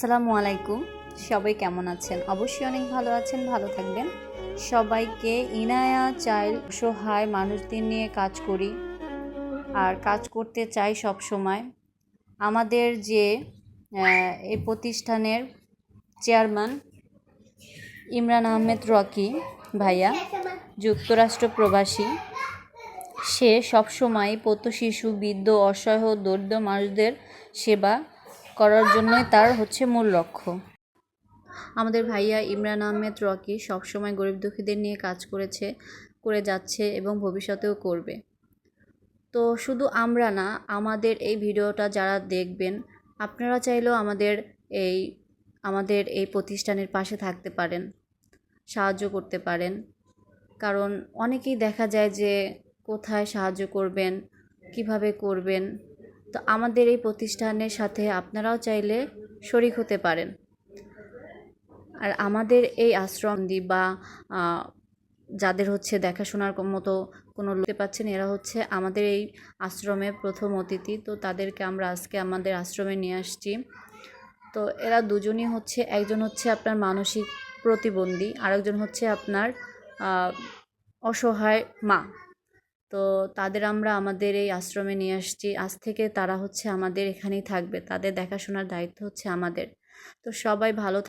আসসালামু আলাইকুম। সবাই কেমন আছেন? অবশ্যই অনেক ভালো আছেন, ভালো থাকবেন। সবাইকে ইনায়া চাইল্ড সহায় মানুষদের নিয়ে কাজ করি আর কাজ করতে চাই সব সময়। আমাদের যে এই প্রতিষ্ঠানের চেয়ারম্যান ইমরান আহমেদ রকি ভাইয়া, যুক্তরাষ্ট্র প্রবাসী, সে সবসময় পত শিশু বৃদ্ধ, অসহায় দরিদ্র মানুষদের সেবা করার জন্যই তার হচ্ছে মূল লক্ষ্য। আমাদের ভাইয়া ইমরান আহমেদ, রকি সবসময় গরিব দুঃখীদের নিয়ে কাজ করেছে, করে যাচ্ছে এবং ভবিষ্যতেও করবে। তো শুধু আমরা না, আমাদের এই ভিডিওটা যারা দেখবেন, আপনারা চাইলেও আমাদের এই আমাদের এই প্রতিষ্ঠানের পাশে থাকতে পারেন, সাহায্য করতে পারেন। কারণ অনেকেই দেখা যায় যে কোথায় সাহায্য করবেন, কীভাবে করবেন তো আমাদের এই প্রতিষ্ঠানের সাথে আপনারাও চাইলে শরিক হতে পারেন। আর আমাদের এই আশ্রম দি- বা যাদের হচ্ছে দেখাশোনার মতো কোনো লোকতে পাচ্ছেন, এরা হচ্ছে আমাদের এই আশ্রমে প্রথম অতিথি। তো তাদেরকে আমরা আজকে আমাদের আশ্রমে নিয়ে আসছি। তো এরা দুজনই হচ্ছে, একজন হচ্ছে আপনার মানসিক প্রতিবন্ধী, আরেকজন হচ্ছে আপনার অসহায় মা। তো তাদের আমরা আমাদের এই আশ্রমে নিয়ে আসছি। আজ থেকে তারা হচ্ছে আমাদের এখানেই থাকবে। তাদের দেখাশোনার দায়িত্ব হচ্ছে আমাদের। তো সবাই ভালো